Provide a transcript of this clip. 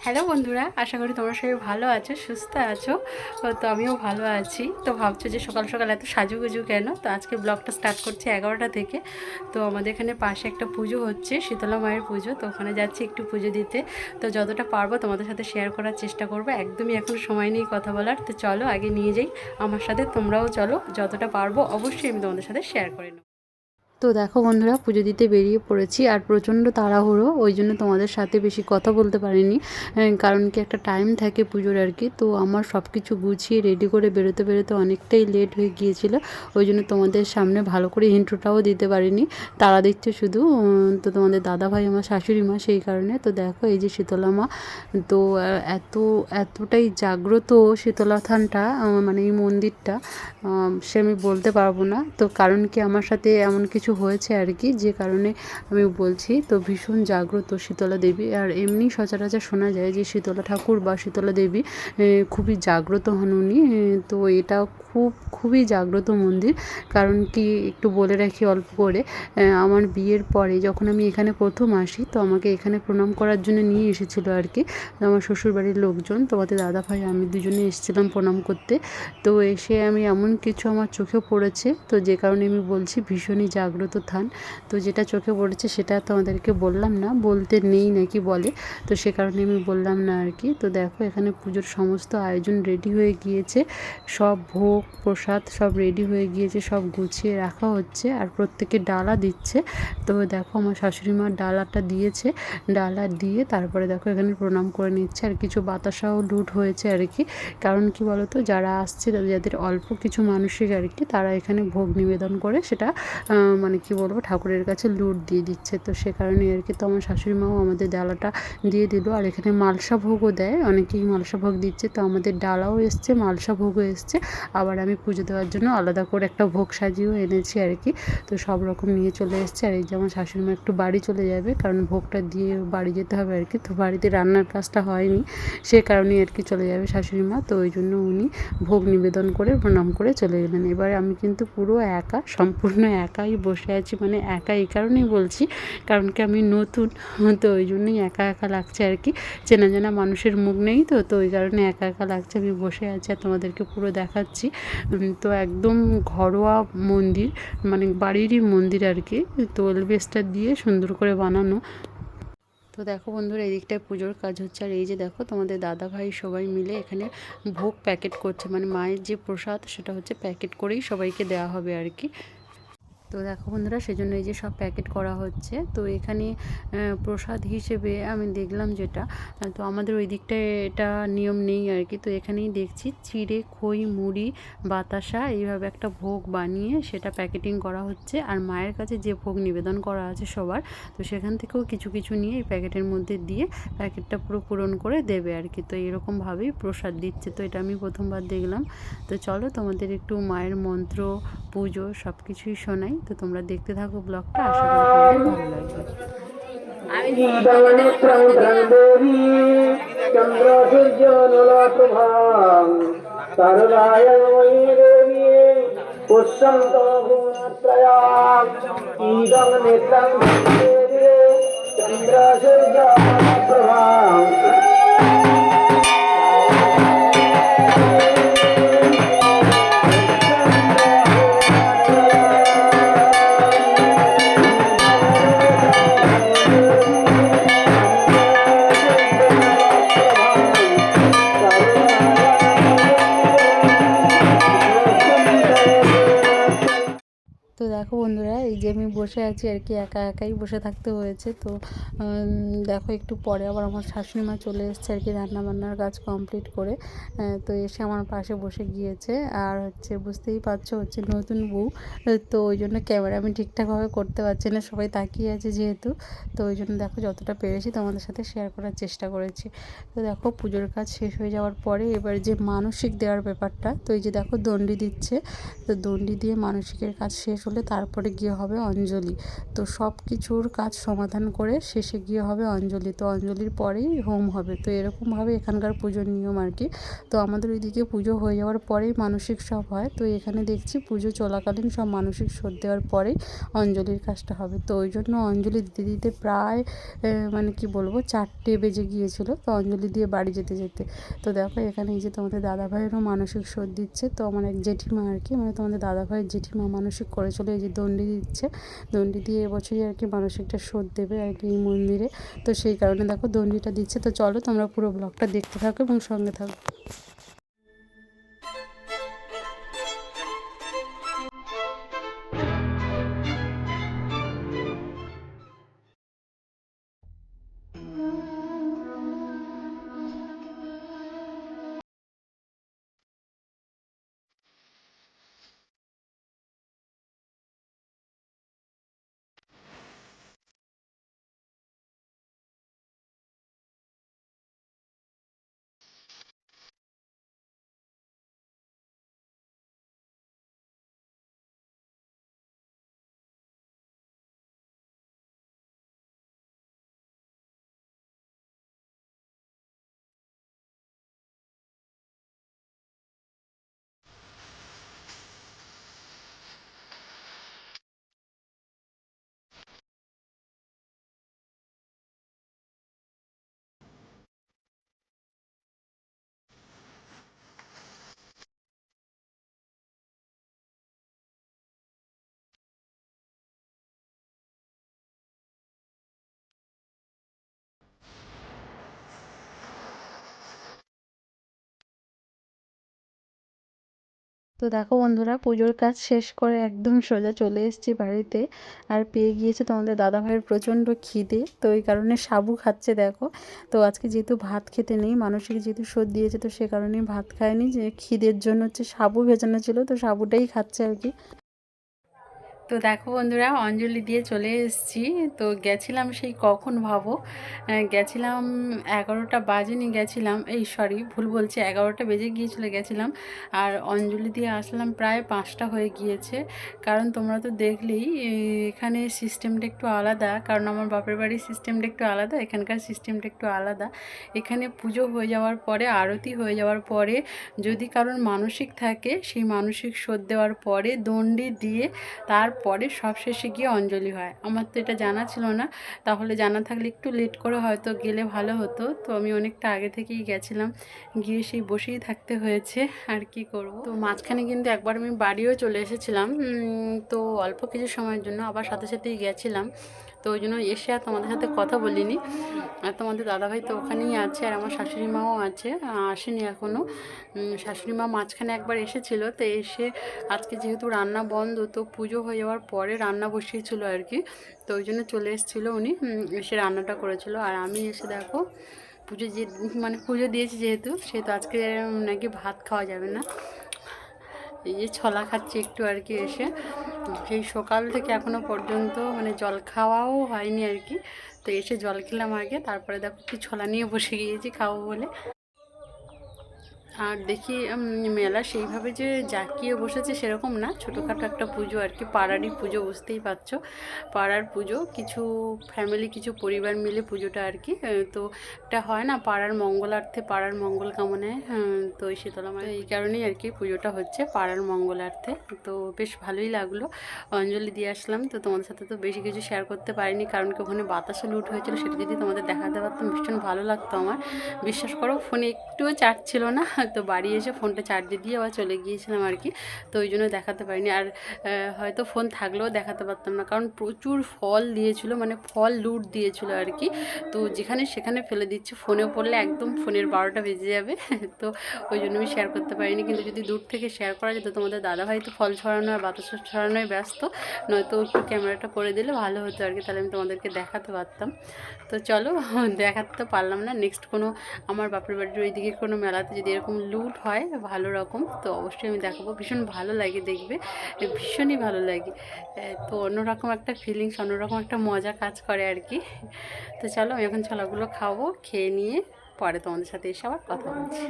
Hello বন্ধুরা, আশা করি তোমরা সবাই ভালো আছো, সুস্থ আছো। তো আমিও ভালো আছি। তো ভাবছ যে সকাল সকাল এত সাজুগুজু কেন? তো আজকে ব্লগটা স্টার্ট করছি এগারোটা থেকে। তো আমাদের এখানে পাশে একটা পুজো হচ্ছে, শীতলা মায়ের পুজো। তো ওখানে যাচ্ছি একটু পুজো দিতে। তো যতটা পারব তোমাদের সাথে শেয়ার করার চেষ্টা করব। একদমই এখন সময় নেই কথা বলার। তো চলো আগে নিয়ে যাই। আমার সাথে তোমরাও চলো। যতটা পারব অবশ্যই আমি তোমাদের সাথে শেয়ার করে নেব। তো দেখো বন্ধুরা, পুজো দিতে বেরিয়ে পড়েছি আর প্রচণ্ড তাড়াহুড়ো, ওই জন্য তোমাদের সাথে বেশি কথা বলতে পারিনি। কারণ কি একটা টাইম থাকে পুজোর আর কি, তো আমার সব কিছু গুছিয়ে রেডি করে বেরোতে বেরোতে অনেকটাই লেট হয়ে গিয়েছিল, ওই জন্য তোমাদের সামনে ভালো করে ইন্ট্রোটাও দিতে পারিনি। তারা দিচ্ছে শুধু তো তোমাদের দাদা ভাই আমার শাশুড়ি মা সেই কারণে, তো দেখো এই যে শীতলা মা, তো এত, এতটাই জাগ্রত শীতলা থানটা মানে এই মন্দিরটা সে আমি বলতে পারব না, তো কারণ কি আমার সাথে এমন কিছু হয়েছে আর কি, যে কারণে আমি বলছি, তো ভীষণ জাগ্রত শীতলা দেবী। আর এমনি সচরাচর শোনা যায় যে শীতলা ঠাকুর বা শীতলা দেবী খুবই জাগ্রত হন উনি তো এটা খুব, খুবই জাগ্রত মন্দির। কারণ কি, একটু বলে রাখি অল্প করে আমার বিয়ের পরে যখন আমি এখানে প্রথম আসি, তো আমাকে এখানে প্রণাম করার জন্য নিয়ে এসেছিল আর কি। আমার শ্বশুরবাড়ির লোকজন তোমাদের দাদা ভাই, আমি দুজনে এসেছিলাম প্রণাম করতে। তো এসে আমি এমন কিছু আমার চোখে পড়েছে, তো যে কারণে আমি বলছি ভীষণই জাগ্রত থান। তো যেটা চোখে পড়েছে সেটা তোমাদেরকে বললাম না, বলতে নেই নাকি বলে। তো সে কারণে আমি বললাম না আর কি। তো দেখো, এখানে পুজোর সমস্ত আয়োজন রেডি হয়ে গিয়েছে। সব ভোগ প্রসাদ সব রেডি হয়ে গিয়েছে, সব গুছিয়ে রাখা হচ্ছে আর প্রত্যেকে ডালা দিচ্ছে। তো দেখো আমার শাশুড়ি মা ডালাটা দিয়েছে, ডালা দিয়ে তারপরে দেখো এখানে প্রণাম করে নিচ্ছে আর কিছু বাতাসাও লুট হয়েছে আর কি। কারণ কি বলতো, যারা আসছে তাদের, যাদের অল্প কিছু মানসিক আর কি, তারা এখানে ভোগ নিবেদন করে সেটা মানে কি বলব, ঠাকুরের কাছে লুট দিয়ে দিচ্ছে। তো সে কারণে আর কি তো আমার শাশুড়ি মাও আমাদের ডালাটা দিয়ে দিল আর এখানে মালসা ভোগও দেয়, অনেকেই মালসা ভোগ দিচ্ছে। তো আমাদের ডালাও এসছে, মালসা ভোগও এসছে। আবার আমি পুজো দেওয়ার জন্য আলাদা করে একটা ভোগ সাজিয়েও এনেছি আর কি। তো সব রকম নিয়ে চলে এসছে। আর এই যে আমার শাশুড়ি মা একটু বাড়ি চলে যাবে, কারণ ভোগটা দিয়ে বাড়ি যেতে হবে আর কি। তো বাড়িতে রান্নার কাজটা হয়নি, সে কারণেই আর কি চলে যাবে শাশুড়ি মা তো ওই জন্য উনি ভোগ নিবেদন করে, প্রণাম করে চলে গেলেন। এবার আমি কিন্তু পুরো একা, সম্পূর্ণ একাই বসে আছি মানে একা এই কারণেই বলছি, কারণ কি আমি নতুন। তো ওই জন্যই একা একা লাগছে আর কি। চেনা জানা মানুষের মুখ নেই তো তো ওই কারণে একা একা লাগছে। আমি বসে আছি আর তোমাদেরকে পুরো দেখাচ্ছি। তো একদম ঘরোয়া মন্দির মানে বাড়িরই মন্দির আর কি, তো এলবেস্টার দিয়ে সুন্দর করে বানানো। তো দেখো বন্ধুরা এই দিকটায় পুজোর কাজ হচ্ছে। আর এই যে দেখো, তোমাদের দাদা ভাই সবাই মিলে এখানে ভোগ প্যাকেট করছে। মানে মায়ের যে প্রসাদ, সেটা হচ্ছে প্যাকেট করেই সবাইকে দেওয়া হবে আর কি। তো দেখো বন্ধুরা, সেজন্য এই যে সব প্যাকেট করা হচ্ছে। তো এখানে প্রসাদ হিসেবে আমি দেখলাম যেটা তো আমাদের ওই দিকটায় এটা নিয়ম নেই আর কি। তো এখানেই দেখছি চিড়ে, খই, মুড়ি, বাতাসা, এইভাবে একটা ভোগ বানিয়ে সেটা প্যাকেটিং করা হচ্ছে। আর মায়ের কাছে যে ভোগ নিবেদন করা আছে সবার, তো সেখান থেকেও কিছু কিছু নিয়ে এই প্যাকেটের মধ্যে দিয়ে প্যাকেটটা পুরো পূরণ করে দেবে আর কি। তো এরকমভাবেই প্রসাদ দিচ্ছে। তো এটা আমি প্রথমবার দেখলাম। তো চলো তোমাদের একটু মায়ের মন্ত্র, পুজো সব কিছুই শোনাই। তো তোমরা দেখতে থাকো ব্লগটা আশা করি তোমাদের ভালো লাগবে চন্দ্র সূর্য নলা চন্দ্র সূর্য বসে আছি আর কি, একা একাই বসে থাকতে হয়েছে। তো দেখো একটু পরে আবার আমার শাশুড়ি মা চলে এসেছে আর কি রান্না বান্নার কাজ কমপ্লিট করে। তো এসে আমার পাশে বসে গিয়েছে। আর হচ্ছে বুঝতেই পারছ, হচ্ছে নতুন বউ। তো ওই জন্য ক্যামেরা আমি ঠিকঠাকভাবে করতে পারছি না, সবাই তাকিয়ে আছে যেহেতু। তো ওই জন্য দেখো যতটা পেরেছি তোমাদের সাথে শেয়ার করার চেষ্টা করেছি। তো দেখো পুজোর কাজ শেষ হয়ে যাওয়ার পরে এবার যে মানসিক দেওয়ার ব্যাপারটা, তো এই যে দেখো দণ্ডি দিচ্ছে। তো দণ্ডি দিয়ে মানসিকের কাজ শেষ হলে তারপরে গিয়ে হবে অঞ্জলি। অঞ্জলি। তো সব কিছুর কাজ সমাধান করে শেষে গিয়ে হবে অঞ্জলি। তো অঞ্জলির পরেই হোম হবে। তো এরকমভাবে এখানকার পুজোর নিয়ম আর কি। তো আমাদের ওইদিকে পুজো হয়ে যাওয়ার পরেই মানসিক সব হয়। তো এখানে দেখছি পুজো চলাকালীন সব মানসিক শোধ দেওয়ার পরেই অঞ্জলির কাজটা হবে। তো ওই জন্য অঞ্জলি দিতে দিতে প্রায় মানে কি বলব, চারটে বেজে গিয়েছিল তো অঞ্জলি দিয়ে বাড়ি যেতে যেতে। তো দেখো এখানে এই যে তোমাদের দাদাভাইয়েরও মানসিক শোধ দিচ্ছে। তো আমার এক জেঠিমা আর কি মানে তোমাদের দাদাভাইয়ের জেঠিমা মানসিক করেছিল, এই যে দণ্ডি দিচ্ছে। দণ্ডি দিয়ে এবছরই আর কি মানুষ একটা শোধ দেবে আর কি এই মন্দিরে। তো সেই কারণে দেখো দণ্ডিটা দিচ্ছে। তো চলো তোমরা পুরো ব্লগটা দেখতে থাকো এবং সঙ্গে থাকো। তো দেখো বন্ধুরা, পুজোর কাজ শেষ করে একদম সোজা চলে এসেছি বাড়িতে আর পেয়ে গিয়েছে তোমাদের দাদাভাইয়ের প্রচণ্ড খিদে। তো এই কারণে সাবু খাচ্ছে দেখো। তো আজকে যেহেতু ভাত খেতে নেই, মানুষের যেহেতু শোধ দিয়েছে তো সে কারণে ভাত খায়নি, যে খিদের জন্য হচ্ছে সাবু ভেজানো ছিল, তো সাবুটাই খাচ্ছে আর কি। তো দেখো বন্ধুরা, অঞ্জলি দিয়ে চলে এসেছি। তো গেছিলাম সেই কখন ভাবো? গেছিলাম এগারোটা বাজেনি, গেছিলাম। এই সরি ভুল বলছি, এগারোটা বেজে গিয়েছিল, গেছিলাম। আর অঞ্জলি দিয়ে আসলাম প্রায় পাঁচটা হয়ে গিয়েছে। কারণ তোমরা তো দেখলেই, এখানে সিস্টেমটা একটু আলাদা। কারণ আমার বাপের বাড়ির সিস্টেমটা একটু আলাদা, এখানকার সিস্টেমটা একটু আলাদা। এখানে পুজো হয়ে যাওয়ার পরে, আরতি হয়ে যাওয়ার পরে, যদি কারোর মানসিক থাকে, সেই মানসিক শোধ দেওয়ার পরে দণ্ডি দিয়ে তারপরে সবশেষে গিয়ে অঞ্জলি হয়। আমার তো এটা জানা ছিল না। তাহলে জানা থাকলে একটু লেট করে হয়তো গেলে ভালো হতো। তো আমি অনেকটা আগে থেকেই গেছিলাম। গিয়ে সেই বসেই থাকতে হয়েছে। আর কি করব? তো মাঝখানে কিন্তু একবার আমি বাড়িও চলে এসেছিলাম। তো অল্প কিছু সময়ের জন্য আবার সাথে সাথেই গেছিলাম। তো ওই জন্য এসে আর তোমাদের সাথে কথা বলিনি। আর তোমাদের দাদাভাই তো ওখানেই আছে আর আমার শাশুড়ি মাও আছে, আসেনি এখনও শাশুড়ি মা মাঝখানে একবার এসেছিল, তো এসে আজকে যেহেতু রান্না বন্ধ, তো পুজো হয়ে যাওয়ার পরে রান্না বসিয়েছিল আর কি। তো ওই জন্য চলে এসেছিল উনি এসে রান্নাটা করেছিল। আর আমি এসে দেখো পুজো যে মানে পুজো দিয়েছি যেহেতু সেহেতু আজকে নাকি ভাত খাওয়া যাবে না। এই যে ছলা খাচ্ছি একটু আর কি এসে। সেই সকাল থেকে এখনও পর্যন্ত মানে জল খাওয়াও হয়নি আর কি। তো এসে জল খেলাম আগে, তারপরে দেখো কি ছলা নিয়ে বসে গিয়েছি খাব বলে। আর দেখি মেলা সেইভাবে যে জাঁকিয়ে বসেছে সেরকম না। ছোটোখাটো একটা পুজো আর কি পাড়ারই পুজো বুঝতেই পারছ। পাড়ার পুজো কিছু ফ্যামিলি কিছু পরিবার মিলে পুজোটা আর কি। তো এটা হয় না পাড়ার মঙ্গলার্থে পাড়ার মঙ্গল কামনায় তো এই শীতলা মায়ের এই কারণেই আর কি পুজোটা হচ্ছে পাড়ার মঙ্গলার্থে। তো বেশ ভালোই লাগল। অঞ্জলি দিয়ে আসলাম তো তোমাদের সাথে তো বেশি কিছু শেয়ার করতে পারিনি কারণ কি ওখানে বাতাসে লুট হয়েছিল সেটা যদি তোমাদের দেখাতে পারতাম ভীষণ ভালো লাগতো আমার। বিশ্বাস করো ফোনে একটুও চার্জ ছিল না তো বাড়ি এসে ফোনটা চার্জে দিয়ে আবার চলে গিয়েছিলাম আর কি। তো ওই জন্য দেখাতে পারিনি। আর হয়তো ফোন থাকলেও দেখাতে পারতাম না। কারণ প্রচুর ফল দিয়েছিল মানে ফল লুট দিয়েছিল আর কি। তো যেখানে সেখানে ফেলে দিচ্ছে। ফোনে পড়লে একদম ফোনের বারোটা বেজে যাবে। তো ওই জন্য আমি শেয়ার করতে পারিনি। কিন্তু যদি দূর থেকে শেয়ার করা যেত, তোমাদের দাদাভাই তো ফল ছড়ানো আর বাতাস ছড়ানোয় ব্যস্ত, নয়তো একটু ক্যামেরাটা করে দিলে ভালো হতো আর কি। তাহলে আমি তোমাদেরকে দেখাতে পারতাম। তো চলো, দেখাতে তো পারলাম না। নেক্সট কোনো আমার বাপের বাড়ির ওইদিকে কোনো মেলাতে যদি এরকম লুট হয়, ভালো রকম। তো অবশ্যই আমি দেখাবো। ভীষণ ভালো লাগে দেখবে। ভীষণই ভালো লাগে। তো অন্যরকম একটা ফিলিংস অন্যরকম একটা মজা কাজ করে আর কি। তো চলো, আমি এখন ছলাগুলো খাব, খেয়ে নিয়ে পরে তোমাদের সাথে এসে আবার কথা বলছি।